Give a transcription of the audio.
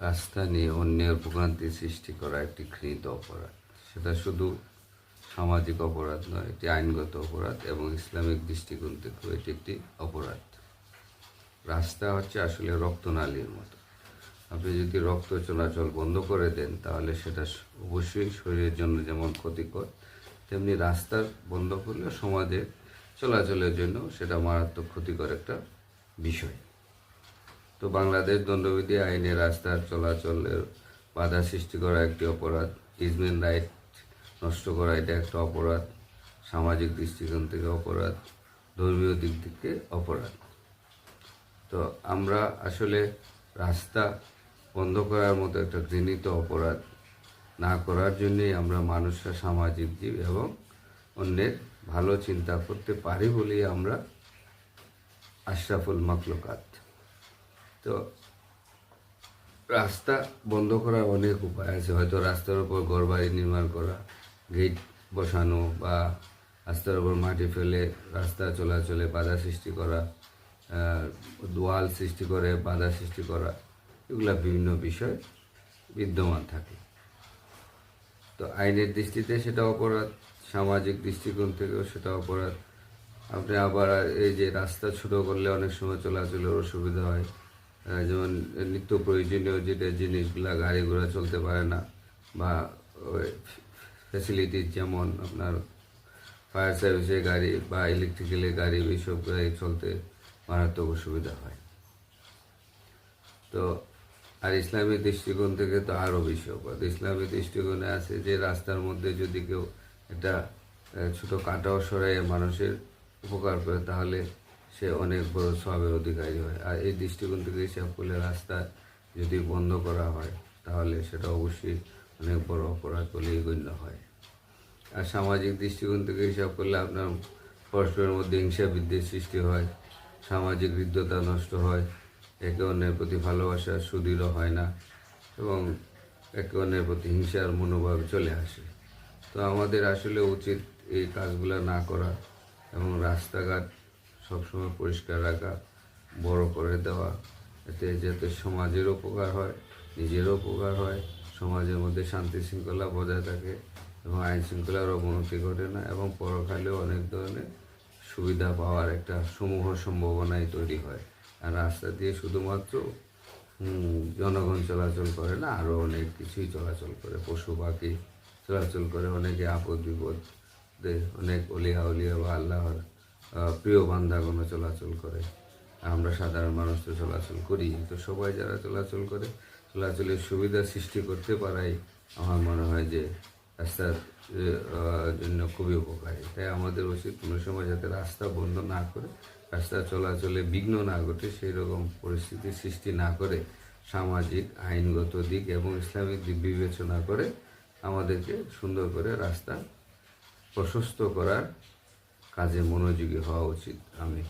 রাস্তা নিয়ে অন্যের ভোগান্তি সৃষ্টি করা একটি ঘৃণিত অপরাধ। সেটা শুধু সামাজিক অপরাধ নয়, এটি আইনগত অপরাধ এবং ইসলামিক দৃষ্টিকোণ থেকেও এটি একটি অপরাধ। রাস্তা হচ্ছে আসলে রক্তনালীর মতো। আপনি যদি রক্ত চলাচল বন্ধ করে দেন, তাহলে সেটা অবশ্যই শরীরের জন্য যেমন ক্ষতিকর, তেমনি রাস্তা বন্ধ করলে সমাজে চলাচলের জন্য সেটা মারাত্মক ক্ষতিকর একটা বিষয়। তো বাংলাদেশ দণ্ডবিধি আইনে রাস্তার চলাচলের বাধা সৃষ্টি করা একটি অপরাধ। ইজমেন রাইট নষ্ট করা এটা একটা অপরাধ। সামাজিক দৃষ্টিকোণ থেকে অপরাধ। ধর্মীয় দিক থেকে অপরাধ। তো আমরা আসলে রাস্তা বন্ধ করার মতো একটা ঘৃণিত অপরাধ না করার জন্যই আমরা মানুষরা সামাজিক জীব এবং অন্যের ভালো চিন্তা করতে পারি বলেই আমরা আশরাফুল মাকলুকাত তো রাস্তা বন্ধ করার অনেক উপায় আছে। হয়তো রাস্তার উপর ঘরবাড়ি নির্মাণ করা গেট বসানো বা রাস্তার উপর মাটি ফেলে রাস্তা চলাচলে বাধা সৃষ্টি করা দোয়াল সৃষ্টি করে, বাধা সৃষ্টি করা, এগুলা বিভিন্ন বিষয় বিদ্যমান থাকে। তো আইনের দৃষ্টিতে সেটা অপরাধ, সামাজিক দৃষ্টিকোণ থেকেও সেটা অপরাধ। আপনি আবার এই যে রাস্তা ছোটো করলে অনেক সময় চলাচলের অসুবিধা হয় যেমন নিত্য প্রয়োজনীয় যেটা জিনিসগুলা গাড়ি ঘোড়া চলতে পারে না, বা ফ্যাসিলিটিস যেমন আপনার ফায়ার সার্ভিসের গাড়ি বা ইলেকট্রিক্যালের গাড়ি এইসব গাড়ি চলতে মারাত্মক অসুবিধা হয়। তো, আর ইসলামী দৃষ্টিকোণ থেকে তো আরও বেশি অপরাধ। ইসলামী দৃষ্টিকোণে আছে যে রাস্তার মধ্যে যদি কেউ একটা ছোট কাটাও সরাইয়ে মানুষের উপকার করে, তাহলে সে অনেক বড় সবের অধিকারী হয়। আর এই দৃষ্টিকোণ থেকে হিসাব করলে রাস্তা যদি বন্ধ করা হয়, তাহলে সেটা অবশ্যই অনেক বড় অপরাধ বলেই গণ্য হয়। আর সামাজিক দৃষ্টিকোণ থেকে হিসাব করলে আপনার পরস্পরের মধ্যে হিংসা বিদ্বেষ সৃষ্টি হয়, সামাজিক হৃদ্যতা নষ্ট হয়, একে অন্যের প্রতি ভালোবাসা সুদৃঢ় হয় না এবং একে অন্যের প্রতি হিংসার মনোভাব চলে আসে। তো আমাদের আসলে উচিত এই কাজগুলো না করা এবং রাস্তাঘাট সবসময় পরিষ্কার রাখা, বড় করে দেওয়া, এতে যাতে সমাজের উপকার হয় নিজেরও উপকার হয়, সমাজের মধ্যে শান্তি শৃঙ্খলা বজায় থাকে এবং আইন শৃঙ্খলার অবনতি ঘটে না এবং পরকালেও অনেক ধরনের সুবিধা পাওয়ার একটা সমূহ সম্ভাবনাই তৈরি হয়। আর রাস্তা দিয়ে শুধুমাত্র জনগণ চলাচল করে না, আরও অনেক কিছুই চলাচল করে। পশু পাখি চলাচল করে, অনেকে আপদ বিপদে অনেক অলিয়া উলিয়া বা আল্লাহর প্রিয় বান্ধাগণও চলাচল করে। আমরা সাধারণ মানুষ তো চলাচল করি। তো সবাই যারা চলাচল করে, চলাচলের সুবিধা সৃষ্টি করতে পারাই আমার মনে হয় যে রাস্তার জন্য খুবই উপকারী। তাই আমাদের উচিত কোনো সময় যাতে রাস্তা বন্ধ না করে, রাস্তা চলাচলে বিঘ্ন না ঘটে সেই রকম পরিস্থিতির সৃষ্টি না করে সামাজিক, আইনগত দিক এবং ইসলামিক দিক বিবেচনা করে আমাদেরকে সুন্দর করে রাস্তা প্রশস্ত করার কাজে মনোযোগী হওয়া উচিত। আমি